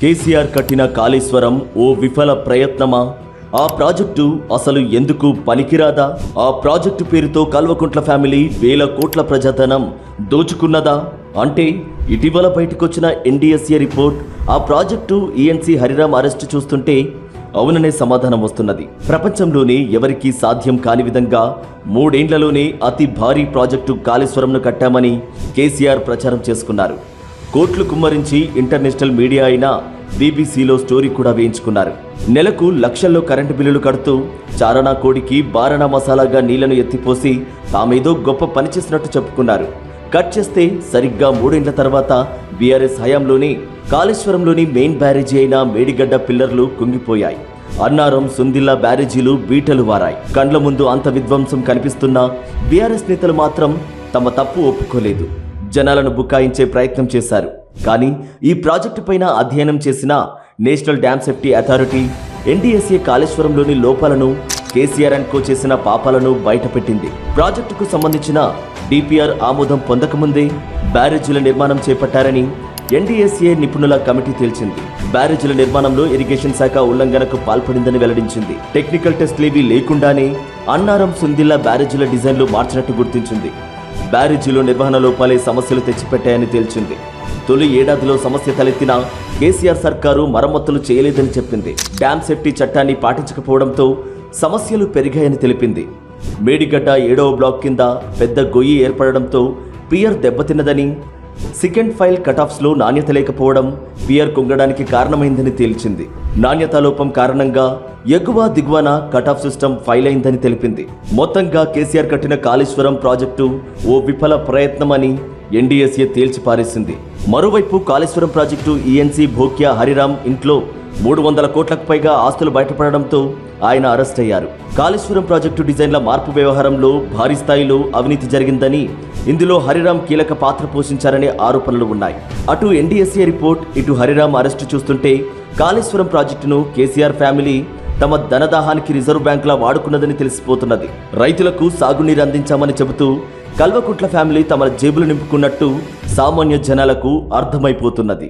కేసీఆర్ కట్టిన కాళేశ్వరం ఓ విఫల ప్రయత్నమా? ఆ ప్రాజెక్టు అసలు ఎందుకు పనికిరాదా? ఆ ప్రాజెక్టు పేరుతో కల్వకుంట్ల ఫ్యామిలీ వేల కోట్ల ప్రజాధనం దోచుకున్నదా? అంటే ఇటీవల బయటకొచ్చిన ఎన్డీఎస్ఏ రిపోర్ట్ ఆ ప్రాజెక్టు ఈఎన్సీ హరిరామ్ అరెస్టు చూస్తుంటే అవుననే సమాధానం వస్తున్నది. ప్రపంచంలోనే ఎవరికీ సాధ్యం కాని విధంగా మూడేండ్లలోనే అతి భారీ ప్రాజెక్టు కాళేశ్వరంను కట్టామని కేసీఆర్ ప్రచారం చేసుకున్నారు. కోట్లు కుమ్మరించి ఇంటర్నేషనల్ మీడియా అయిన బీబీసీలో స్టోరీ కూడా వేయించుకున్నారు. నెలకు లక్షల్లో కరెంటు బిల్లులు కడుతూ చారణా కోడికి బారణా మసాలాగా నీళ్ళను ఎత్తిపోసి తామేదో గొప్ప పని చేసినట్టు చెప్పుకున్నారు. కట్ చేస్తే సరిగ్గా మూడేళ్ళ తర్వాత బీఆర్ఎస్ హయాంలోనే కాళేశ్వరంలోని మెయిన్ బ్యారేజీ అయిన మేడిగడ్డ పిల్లర్లు కుంగిపోయాయి. అన్నారం సుందిల్లా బ్యారేజీలు బీటలు వారాయి. కండ్ల ముందు అంత విధ్వంసం కనిపిస్తున్నా బీఆర్ఎస్ నేతలు మాత్రం తమ తప్పు ఒప్పుకోలేదు. జనాలను బుకాయించే ప్రయత్నం చేశారు. కానీ ఈ ప్రాజెక్టు పైన అధ్యయనం చేసిన national dam safety authority NDSA కాళేశ్వరంలోని లోపాలను కేసీఆర్ అండ్ కో చేసిన పాపాలను బయటపెట్టింది. ప్రాజెక్టుకు సంబంధించిన డిపిఆర్ ఆమోదం పొందకముందే బ్యారేజీల నిర్మాణం చేపట్టారని ఎన్డీఎస్ఏ నిపుణుల కమిటీ తేల్చింది. బ్యారేజీల నిర్మాణంలో ఇరిగేషన్ శాఖ ఉల్లంఘనకు పాల్పడిందని వెల్లడించింది. టెక్నికల్ టెస్ట్లేవీ లేకుండానే అన్నారం సుందిల్లా బ్యారేజీల డిజైన్లు మార్చినట్టు గుర్తించింది. బ్యారేజీలో నిర్వహణ లోపాలే సమస్యలు తెచ్చిపెట్టాయని తేల్చింది. తొలి ఏడాదిలో సమస్య తలెత్తినా కేసీఆర్ సర్కారు మరమ్మతులు చేయలేదని చెప్పింది. డ్యామ్ సేఫ్టీ చట్టాన్ని పాటించకపోవడంతో సమస్యలు పెరిగాయని తెలిపింది. మేడిగడ్డ ఏడవ బ్లాక్ కింద పెద్ద గొయ్యి ఏర్పడడంతో పియర్ దెబ్బతిన్నదని సెకండ్ ఫైల్ కటాఫ్స్లో నాణ్యత లేకపోవడం బియర్ కుంగడానికి కారణమైందని తేల్చింది. నాణ్యతా లోపం కారణంగా ఎగువ దిగువన కటాఫ్ సిస్టమ్ ఫైల్ అయిందని తెలిపింది. మొత్తంగా కేసీఆర్ కట్టిన కాళేశ్వరం ప్రాజెక్టు ఓ విఫల ప్రయత్నమని ఎన్డీఎస్ఏ తేల్చి పారేసింది మరోవైపు కాళేశ్వరం ప్రాజెక్టు ఈఎన్సీ భోక్యా హరిరామ్ ఇంట్లో మూడు వందల కోట్లకు పైగా ఆస్తులు బయటపడడంతో ఆయన అరెస్ట్ అయ్యారు. కాళేశ్వరం ప్రాజెక్టు డిజైన్ల మార్పు వ్యవహారంలో భారీ స్థాయిలో అవినీతి జరిగిందని ఇందులో హరిరామ్ కీలక పాత్ర పోషించారనే ఆరోపణలు ఉన్నాయి. అటు ఎన్డీఎస్ఏ రిపోర్ట్ ఇటు హరిరామ్ అరెస్టు చూస్తుంటే కాళేశ్వరం ప్రాజెక్టును కేసీఆర్ ఫ్యామిలీ తమ ధనదాహానికి రిజర్వ్ బ్యాంకులా వాడుకున్నదని తెలిసిపోతున్నది. రైతులకు సాగునీరు అందించామని చెబుతూ కల్వకుంట్ల ఫ్యామిలీ తమ జేబులు నింపుకున్నట్టు సామాన్య జనాలకు అర్థమైపోతున్నది.